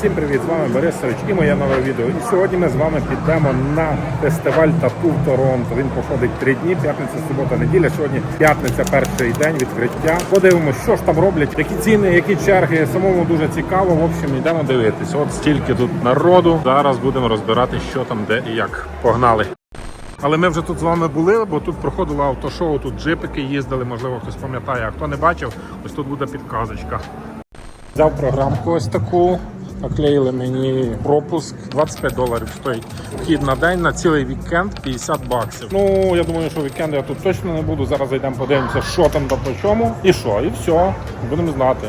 Всім привіт! З вами Борисович і моє нове відео. І сьогодні ми з вами підемо на фестиваль тату в Торонто. Він проходить три дні: п'ятниця, субота, неділя. Сьогодні п'ятниця, перший день відкриття. Подивимося, що ж там роблять, які ціни, які черги. Самому дуже цікаво. В общем, йдемо дивитись. От стільки тут народу. Зараз будемо розбирати, що там, де і як. Погнали! Але ми вже тут з вами були, бо тут проходило автошоу, тут джипики їздили, можливо, хтось пам'ятає, а хто не бачив, ось тут буде підказочка. Взяв програмку ось таку, наклеїли мені пропуск, 25 доларів стоїть вхід на день на цілий вікенд 50 баксів. Ну я думаю, що вікенд я тут точно не буду. Зараз зайдемо, подивимося, що там та по чому, і що, і все, будемо знати.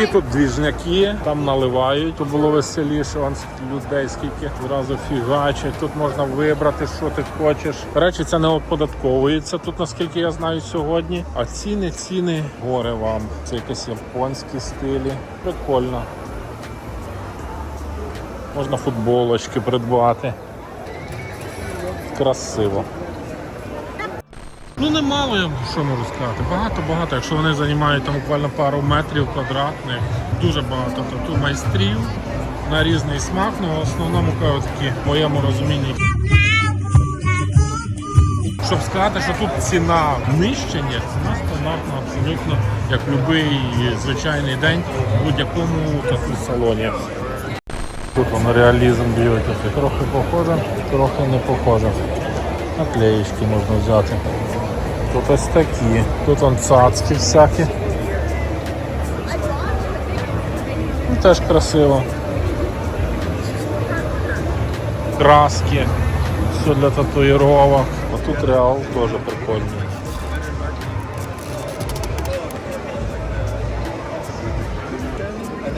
Які тут двіжняки, там наливають, тут було веселіше, вон людей скільки зразу фігачить. Тут можна вибрати, що ти хочеш. Речі, це не оподатковується тут, наскільки я знаю сьогодні. А ціни, ціни, горе вам. Це якісь японські стилі. Прикольно. Можна футболочки придбати. Красиво. Ну немало я що можу сказати. Багато-багато. Якщо вони займають там буквально пару метрів квадратних, дуже багато тату майстрів на різний смак, ну в основному кажуть, такі в моєму розумінні. Щоб сказати, що тут ціна нижча, ціна стандартна абсолютно, як будь-який звичайний день в будь-якому тату салоні. Тут воно реалізм б'ють, трохи похоже, трохи не похоже. Наклеїчки можна взяти. Тут ось такі. Тут вон цацки всякі. Ну, теж красиво. Краски. Все для татуїровок. А тут реал теж прикольний.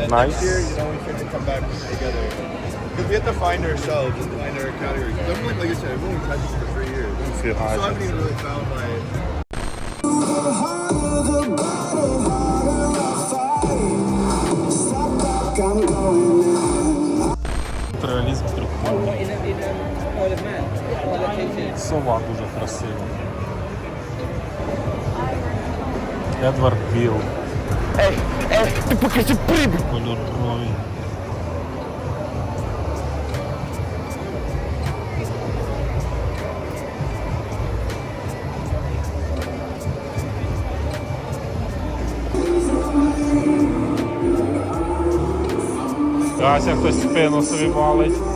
Nice. Here, you know, we can come back together. Because we have to find ourselves and find our categories. 'Cause I'm like, like I said, I've only tried this for three years. See So how I it haven't is. even really found my. Тут реалізм прикольний. Сова дуже красива. Едвард Біл. Ей, É tipo que se primo. Olha outro nome. Grazie a.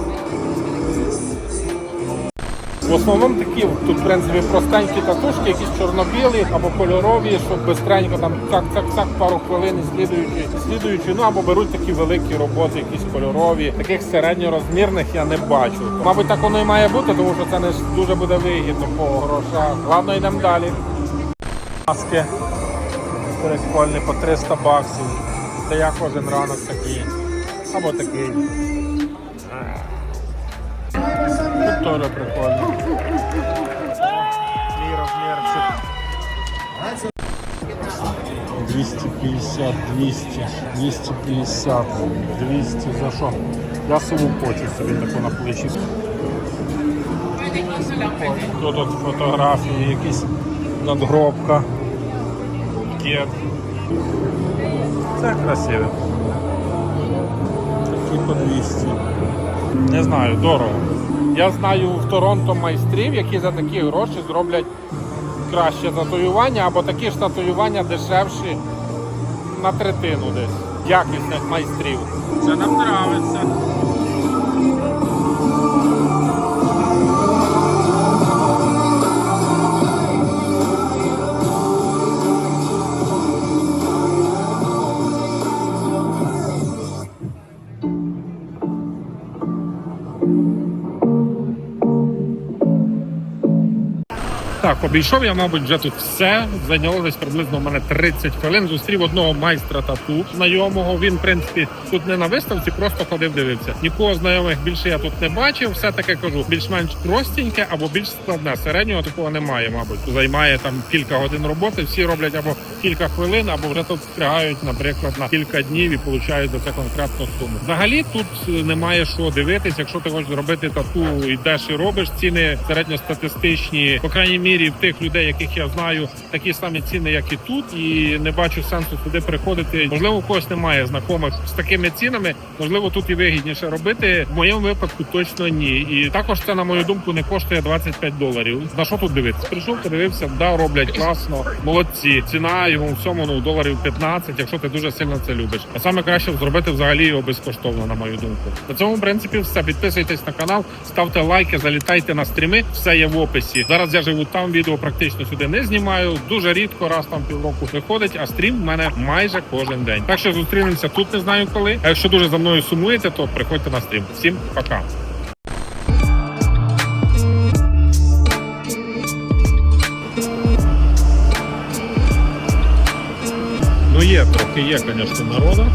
В основному такі тут в принципі простенькі татушки, якісь чорно-білі або кольорові, щоб бистренько там цак-цак-цак пару хвилин слідуючи, слідуючи, ну або беруть такі великі роботи, якісь кольорові. Таких середньорозмірних я не бачу. Мабуть, так воно і має бути, тому що це не дуже буде вигідно по грошах. Ладно, йдемо далі. Маски прикольні по 300 баксів. Це я кожен ранок такий. Або такий. Тут теж прикольно. Мій розмірчик. 250, 200, 250, 200 за що? Я сову хочу собі таку на плечі. Тут от фотографії, якісь надгробка, кет. Це красиво. Такі по 200. Не знаю, дорого. Я знаю в Торонто майстрів, які за такі гроші зроблять краще татуювання або такі ж татуювання дешевші на третину десь. Якісних майстрів. Це нам подобається. Так, обійшов я, мабуть, вже тут все. Зайняло десь приблизно в мене 30 хвилин. Зустрів одного майстра тату знайомого. Він, в принципі, тут не на виставці, просто ходив, дивився. Нікого знайомих більше я тут не бачив. Все таки кажу, більш-менш простеньке або більш складне. Середнього такого немає, мабуть. Займає там кілька годин роботи. Всі роблять або кілька хвилин, або вже тут встигають, наприклад, на кілька днів і получають за це конкретну суму. Взагалі тут е, немає що дивитись. Якщо ти хочеш зробити тату, йдеш і робиш ціни середньостатистичні, по крайній мірі. Мірі в тих людей, яких я знаю, такі самі ціни, як і тут, і не бачу сенсу сюди приходити. Можливо, у когось немає знайомих з такими цінами. Можливо, тут і вигідніше робити. В моєму випадку точно ні. І також це, на мою думку, не коштує 25 доларів. На що тут дивитися? Прийшов, подивився, да, роблять класно, молодці. Ціна його всьому ну доларів 15, якщо ти дуже сильно це любиш. А саме краще зробити взагалі його безкоштовно, на мою думку. На цьому в принципі все. Підписуйтесь на канал, ставте лайки, залітайте на стріми. Все є в описі. Зараз я живу там. Відео практично сюди не знімаю. Дуже рідко, раз там півроку виходить, а стрім в мене майже кожен день. Так що зустрінемося тут. Не знаю коли. А якщо дуже за мною сумуєте, то приходьте на стрім. Всім пока. Ну є, трохи є, звісно, народу.